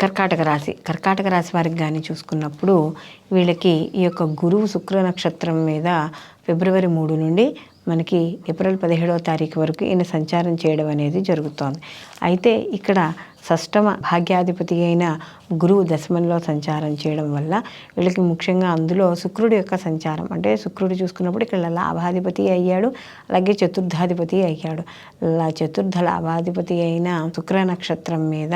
కర్కాటక రాశి. కర్కాటక రాశి వారికి కానీ చూసుకున్నప్పుడు వీళ్ళకి ఈ యొక్క గురువు శుక్ర నక్షత్రం మీద ఫిబ్రవరి మూడు నుండి మనకి ఏప్రిల్ పదిహేడవ తారీఖు వరకు ఈయన సంచారం చేయడం అనేది జరుగుతోంది. అయితే ఇక్కడ షష్టమ భాగ్యాధిపతి అయిన గురువు దశమంలో సంచారం చేయడం వల్ల వీళ్ళకి ముఖ్యంగా అందులో శుక్రుడి యొక్క సంచారం. అంటే శుక్రుడు చూసుకున్నప్పుడు ఇక్కడ లాభాధిపతి అయ్యాడు అలాగే చతుర్థాధిపతి అయ్యాడు. లా చతుర్థ లాభాధిపతి అయిన శుక్ర నక్షత్రం మీద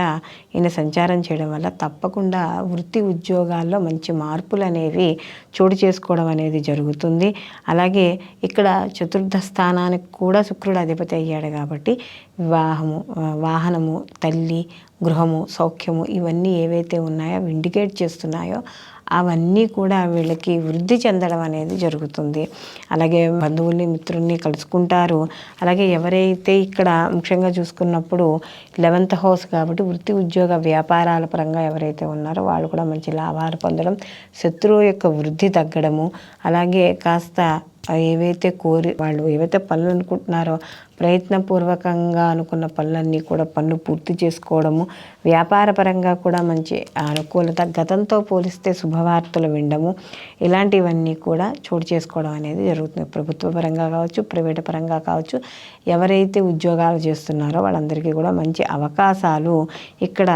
ఈయన సంచారం చేయడం వల్ల తప్పకుండా వృత్తి ఉద్యోగాల్లో మంచి మార్పులు అనేవి చోటు చేసుకోవడం అనేది జరుగుతుంది. అలాగే ఇక్కడ చతుర్థ స్థానానికి కూడా శుక్రుడు అధిపతి అయ్యాడు కాబట్టి వివాహము వాహనము తల్లి గృహము సౌఖ్యము ఇవన్నీ ఏవైతే ఉన్నాయో అవి ఇండికేట్ చేస్తున్నాయో అవన్నీ కూడా వీళ్ళకి వృద్ధి చెందడం అనేది జరుగుతుంది. అలాగే బంధువుల్ని మిత్రుల్ని కలుసుకుంటారు. అలాగే ఎవరైతే ఇక్కడ ముఖ్యంగా చూసుకున్నప్పుడు లెవెంత్ హౌస్ కాబట్టి వృత్తి ఉద్యోగ వ్యాపారాల పరంగా ఎవరైతే ఉన్నారో వాళ్ళు కూడా మంచి లాభాలు పొందడం శత్రువు యొక్క వృద్ధి తగ్గడము అలాగే కాస్త ఏవైతే కోరి వాళ్ళు ఏవైతే పనులు అనుకుంటున్నారో ప్రయత్నపూర్వకంగా అనుకున్న పనులన్నీ కూడా పనులు పూర్తి చేసుకోవడము వ్యాపార పరంగా కూడా మంచి అనుకూలత గతంతో పోలిస్తే శుభవార్తలు వినడము ఇలాంటివన్నీ కూడా చోటు చేసుకోవడం అనేది జరుగుతుంది. ప్రభుత్వ పరంగా కావచ్చు ప్రైవేట్ పరంగా కావచ్చు ఎవరైతే ఉద్యోగాలు చేస్తున్నారో వాళ్ళందరికీ కూడా మంచి అవకాశాలు ఇక్కడ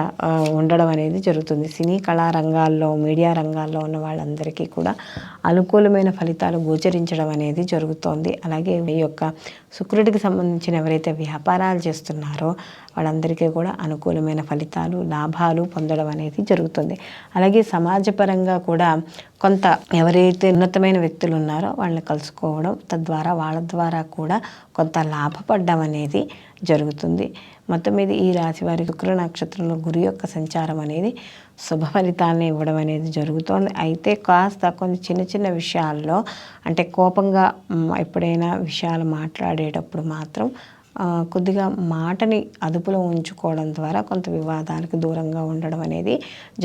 ఉండడం అనేది జరుగుతుంది. సినీ కళా రంగాల్లో మీడియా రంగాల్లో ఉన్న వాళ్ళందరికీ కూడా అనుకూలమైన ఫలితాలు గోచరించడం అనేది జరుగుతోంది. అలాగే ఈ యొక్క శుక్రుడికి సంబంధించిన ఎవరైతే వ్యాపారాలు చేస్తున్నారో వాళ్ళందరికీ కూడా అనుకూలమైన ఫలితాలు లాభాలు పొందడం అనేది జరుగుతుంది. అలాగే సమాజపరంగా కూడా కొంత ఎవరైతే ఉన్నతమైన వ్యక్తులు ఉన్నారో వాళ్ళని కలుసుకోవడం తద్వారా వాళ్ళ ద్వారా కూడా కొంత లాభపడడం అనేది జరుగుతుంది. మొత్తం మీద ఈ రాశి వారి శుక్ర నక్షత్రంలో గురి యొక్క సంచారం అనేది శుభ ఫలితాలను ఇవ్వడం అనేది జరుగుతోంది. అయితే కాస్త కొన్ని చిన్న చిన్న విషయాల్లో అంటే కోపంగా ఎప్పుడైనా విషయాలు మాట్లాడేటప్పుడు మాత్రం కొద్దిగా మాటని అదుపులో ఉంచుకోవడం ద్వారా కొంత వివాదాలకు దూరంగా ఉండడం అనేది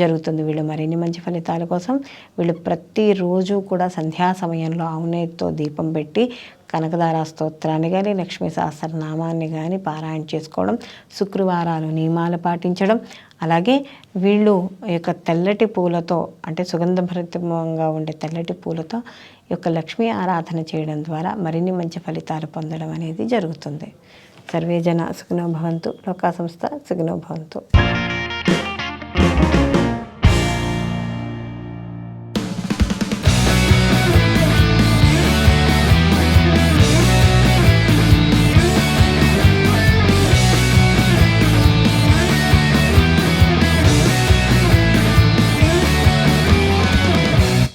జరుగుతుంది. వీళ్ళు మరిన్ని మంచి ఫలితాల కోసం వీళ్ళు ప్రతిరోజు కూడా సంధ్యా సమయంలో అవునేతో దీపం పెట్టి కనకదార స్తోత్రాన్ని కానీ లక్ష్మీ సహస్రనామాన్ని కానీ పారాయణ చేసుకోవడం శుక్రవారాలు నియమాలు పాటించడం అలాగే వీళ్ళు యొక్క తెల్లటి పూలతో అంటే సుగంధభరితంగా ఉండే తెల్లటి పూలతో ఈ యొక్క లక్ష్మీ ఆరాధన చేయడం ద్వారా మరిన్ని మంచి ఫలితాలు పొందడం అనేది జరుగుతుంది. సర్వేజన సుఖనో భవంతు. లోకా సంస్థ సుఖనో భవంతు.